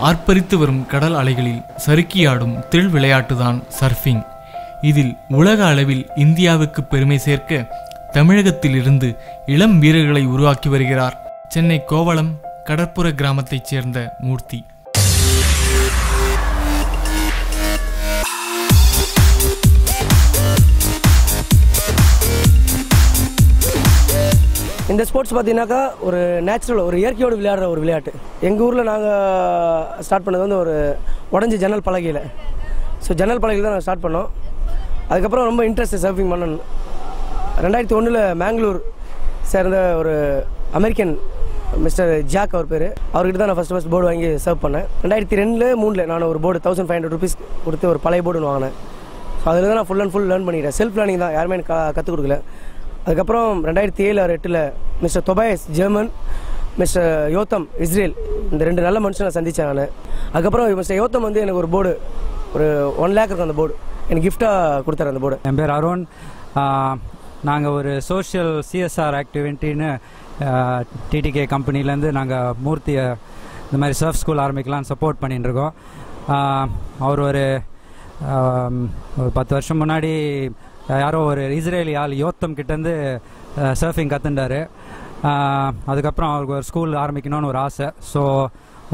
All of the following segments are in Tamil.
ஆர்ப்பரித்து வரும் கடல் அலைகளில் சறுக்கியாடும் தில் விளையாட்டுதான் சர்ஃபிங். இதில் உலக அளவில் இந்தியாவுக்கு பெருமை சேர்க்க தமிழகத்திலிருந்து இளம் வீரர்களை உருவாக்கி வருகிறார் சென்னை கோவளம் கடற்புற கிராமத்தைச் சேர்ந்த மூர்த்தி. இந்த ஸ்போர்ட்ஸ் பார்த்தீங்கன்னாக்கா ஒரு நேச்சுரல் ஒரு இயற்கையோடு விளையாடுற ஒரு விளையாட்டு. எங்கள் ஊரில் நாங்கள் ஸ்டார்ட் பண்ணது வந்து ஒரு உடஞ்சி ஜன்னல் பலகையில். ஸோ ஜன்னல் பலகையில் தான் நாங்கள் ஸ்டார்ட் பண்ணோம். அதுக்கப்புறம் ரொம்ப இன்ட்ரெஸ்ட் சர்ஃபிங் பண்ணணும். ரெண்டாயிரத்தி ஒன்றில் மேங்களூர் சேர்ந்த ஒரு அமெரிக்கன் மிஸ்டர் ஜாக் அவர் பேர். அவர்கிட்ட தான் நான் ஃபஸ்ட் ஃபஸ்ட் போர்டு வாங்கி சர்வ் பண்ணேன். ரெண்டாயிரத்தி ரெண்டில் மூணில் நான் ஒரு board thousand five hundred rupees கொடுத்து ஒரு பழைய போர்டுன்னு வாங்கினேன். ஸோ அதில் தான் நான் ஃபுல் அண்ட் ஃபுல் லேர்ன் பண்ணிட்டேன். செல்ஃப் லேர்னிங் தான். யாருமே எனக்கு கற்றுக் கொடுக்கல. அதுக்கப்புறம் ரெண்டாயிரத்தி ஏழு ஆறு எட்டில் mister Tobias German mister Yotam Israel இந்த ரெண்டு நல்ல மனுஷனை சந்தித்தேன் நான். அதுக்கப்புறம் மிஸ்டர் யோத்தம் வந்து எனக்கு ஒரு போர்டு ஒரு ஒன் லேக் இருக்கும் அந்த போர்டு. எனக்கு கிஃப்டாக கொடுத்தாரு அந்த போர்டு. என் பேர் அருண். நாங்கள் ஒரு சோஷியல் சிஎஸ்ஆர் ஆக்டிவிட்டின்னு டிடிகே கம்பெனிலேருந்து நாங்கள் மூர்த்தியை இந்த மாதிரி சர்ஃப் ஸ்கூல் ஆரம்பிக்கலாம்னு சப்போர்ட் பண்ணிட்டுருக்கோம். அவர் ஒரு ஒரு பத்து வருஷம் முன்னாடி யாரோ ஒரு இஸ்ரேலி ஆள் யோத்தம் கிட்டேருந்து சர்ஃபிங் கற்றுண்டாரு அதுக்கப்புறம் அவருக்கு ஒரு ஸ்கூல் ஆரம்பிக்கணும்னு ஒரு ஆசை. ஸோ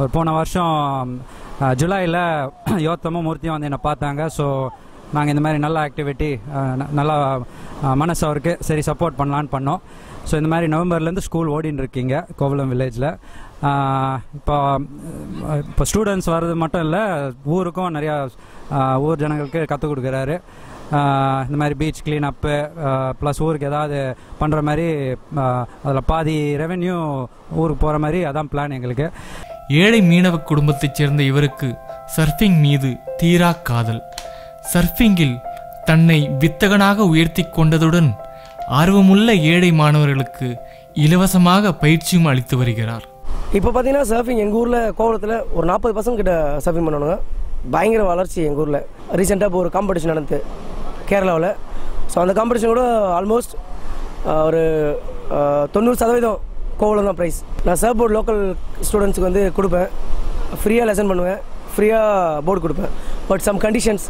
ஒரு போன வருஷம் ஜூலையில் யோத்தமும் மூர்த்தியும் வந்து என்னை பார்த்தாங்க. ஸோ நாங்கள் இந்த மாதிரி நல்ல ஆக்டிவிட்டி நல்லா மனசு அவருக்கு சரி சப்போர்ட் பண்ணலான்னு பண்ணோம். ஸோ இந்த மாதிரி நவம்பர்லேருந்து ஸ்கூல் ஓடின்னு இருக்கீங்க கோவலம் வில்லேஜில் இப்போ இப்போ ஸ்டூடெண்ட்ஸ் வர்றது மட்டும் இல்லை ஊருக்கும் நிறையா ஊர் ஜனங்களுக்கு கற்றுக் கொடுக்குறாரு. இந்த மாதிரி பீச் க்ளீன் அப்பு ப்ளஸ் ஊருக்கு ஏதாவது பண்ணுற மாதிரி அதில் பாதி ரெவென்யூ ஊருக்கு போகிற மாதிரி அதான் பிளான் எங்களுக்கு. ஏழை மீனவ குடும்பத்தைச் சேர்ந்த இவருக்கு சர்ஃபிங் மீது தீரா காதல். சர்ஃபிங்கில் தன்னை வித்தகனாக உயர்த்தி கொண்டதுடன் ஆர்வமுள்ள ஏழை மாணவர்களுக்கு இலவசமாக பயிற்சியும் அளித்து வருகிறார். இப்போ பார்த்தீங்கன்னா சர்ஃபிங் எங்கள் ஊரில் கோவளத்தில் ஒரு நாற்பது பர்சன்ட் கிட்ட சர்ஃபிங் பண்ணணுங்க பயங்கர வளர்ச்சி எங்கள் ஊரில். ரீசெண்டாக இப்போ ஒரு காம்படிஷன் நடந்து கேரளாவில். ஸோ அந்த காம்படிஷன் கூட ஆல்மோஸ்ட் ஒரு தொண்ணூறு சதவீதம் கோவளம் தான் ப்ரைஸ் நான் சர்ஃப் போர்டு லோக்கல் ஸ்டூடெண்ட்ஸுக்கு வந்து கொடுப்பேன். ஃப்ரீயாக லெசன் பண்ணுவேன். ஃப்ரீயாக போர்டு கொடுப்பேன். பட் சம் கண்டிஷன்ஸ்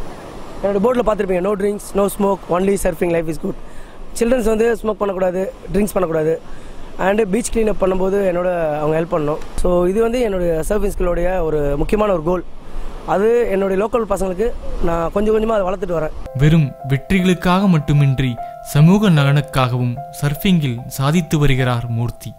என்னோடய போர்டில் பார்த்துருப்பீங்க no drinks no smoke only surfing life is good children's வந்து ஸ்மோக் பண்ணக்கூடாது ட்ரிங்க்ஸ் பண்ணக்கூடாது. அண்டு பீச் க்ளீனப் பண்ணும்போது என்னோட அவங்க ஹெல்ப் பண்ணணும். ஸோ இது வந்து என்னுடைய சர்ஃபிங் ஸ்கில்லோடைய ஒரு முக்கியமான ஒரு கோல் அது என்னுடைய லோக்கல் பசங்களுக்கு நான் கொஞ்சம் கொஞ்சமாக அதை வளர்த்துட்டு வரேன். வெறும் வெற்றிகளுக்காக மட்டுமின்றி சமூக நலனுக்காகவும் சர்ஃபிங்கில் சாதித்து வருகிறார் மூர்த்தி.